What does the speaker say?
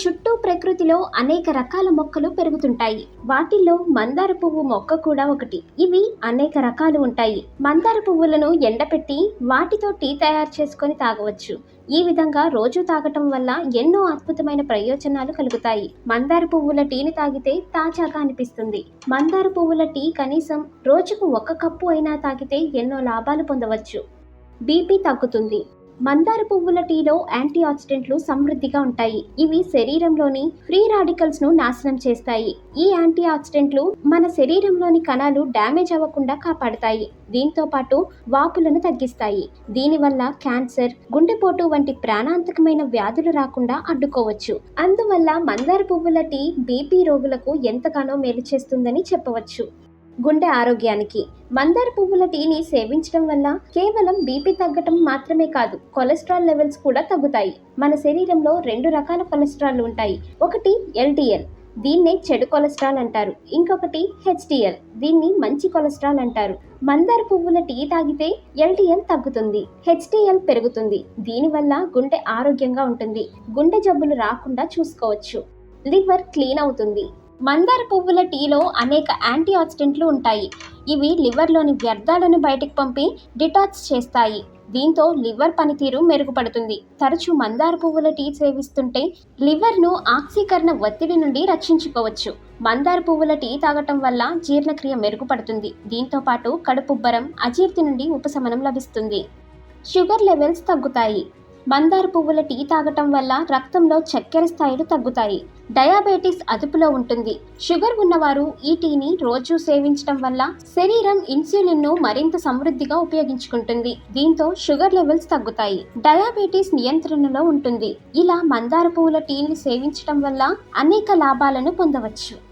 చుట్టూ ప్రకృతిలో అనేక రకాల మొక్కలు పెరుగుతుంటాయి. వాటిల్లో మందార పువ్వు మొక్క కూడా ఒకటి. ఇవి అనేక రకాలు ఉంటాయి. మందార పువ్వులను ఎండపెట్టి వాటితో టీ తయారు చేసుకొని తాగవచ్చు. ఈ విధంగా రోజు తాగటం వల్ల ఎన్నో అద్భుతమైన ప్రయోజనాలు కలుగుతాయి. మందార పువ్వుల టీని తాగితే తాజాగా అనిపిస్తుంది. మందార పువ్వుల టీ కనీసం రోజుకు ఒక కప్పు అయినా తాగితే ఎన్నో లాభాలు పొందవచ్చు. బీపీ తగ్గుతుంది. మందార పువ్వుల టీలో యాంటీ ఆక్సిడెంట్లు సమృద్ధిగా ఉంటాయి. ఇవి శరీరంలోని ఫ్రీ రాడికల్స్ను నాశనం చేస్తాయి. ఈ యాంటీ ఆక్సిడెంట్లు మన శరీరంలోని కణాలు డ్యామేజ్ అవ్వకుండా కాపాడతాయి. దీంతో పాటు వాపులను తగ్గిస్తాయి. దీనివల్ల క్యాన్సర్ గుండెపోటు వంటి ప్రాణాంతకమైన వ్యాధులు రాకుండా అడ్డుకోవచ్చు. అందువల్ల మందార పువ్వుల టీ బీపీ రోగులకు ఎంతగానో మేలు చేస్తుందని చెప్పవచ్చు. గుండె ఆరోగ్యానికి. మందార పువ్వుల టీని సేవించడం వల్ల కేవలం బీపీ తగ్గటం మాత్రమే కాదు కొలెస్ట్రాల్ లెవెల్స్ కూడా తగ్గుతాయి. మన శరీరంలో రెండు రకాల కొలెస్ట్రాల్ ఉంటాయి. ఒకటి ఎల్డిఎల్ దీన్నే చెడు కొలెస్ట్రాల్ అంటారు. ఇంకొకటి హెచ్డిఎల్ దీన్ని మంచి కొలెస్ట్రాల్ అంటారు. మందార పువ్వుల టీ తాగితే ఎల్డిఎల్ తగ్గుతుంది హెచ్డిఎల్ పెరుగుతుంది. దీనివల్ల గుండె ఆరోగ్యంగా ఉంటుంది. గుండె జబ్బులు రాకుండా చూసుకోవచ్చు. లివర్ క్లీన్ అవుతుంది. మందార పువ్వుల టీలో అనేక యాంటీ ఆక్సిడెంట్లు ఉంటాయి. ఇవి లివర్లోని వ్యర్థాలను బయటకు పంపి డిటాక్స్ చేస్తాయి. దీంతో లివర్ పనితీరు మెరుగుపడుతుంది. తరచూ మందార పువ్వుల టీ సేవిస్తుంటే లివర్ను ఆక్సీకరణ ఒత్తిడి నుండి రక్షించుకోవచ్చు. మందార పువ్వుల టీ తాగటం వల్ల జీర్ణక్రియ మెరుగుపడుతుంది. దీంతో పాటు కడుపుబ్బరం అజీర్తి నుండి ఉపశమనం లభిస్తుంది. షుగర్ లెవెల్స్ తగ్గుతాయి. మందార పువ్వుల టీ తాగటం వల్ల రక్తంలో చక్కెర స్థాయిలు తగ్గుతాయి. డయాబెటీస్ అదుపులో ఉంటుంది. షుగర్ ఉన్నవారు ఈ టీని రోజు సేవించడం వల్ల శరీరం ఇన్సులిన్ను మరింత సమృద్ధిగా ఉపయోగించుకుంటుంది. దీంతో షుగర్ లెవెల్స్ తగ్గుతాయి. డయాబెటీస్ నియంత్రణలో ఉంటుంది. ఇలా మందార పువ్వుల టీని సేవించడం వల్ల అనేక లాభాలను పొందవచ్చు.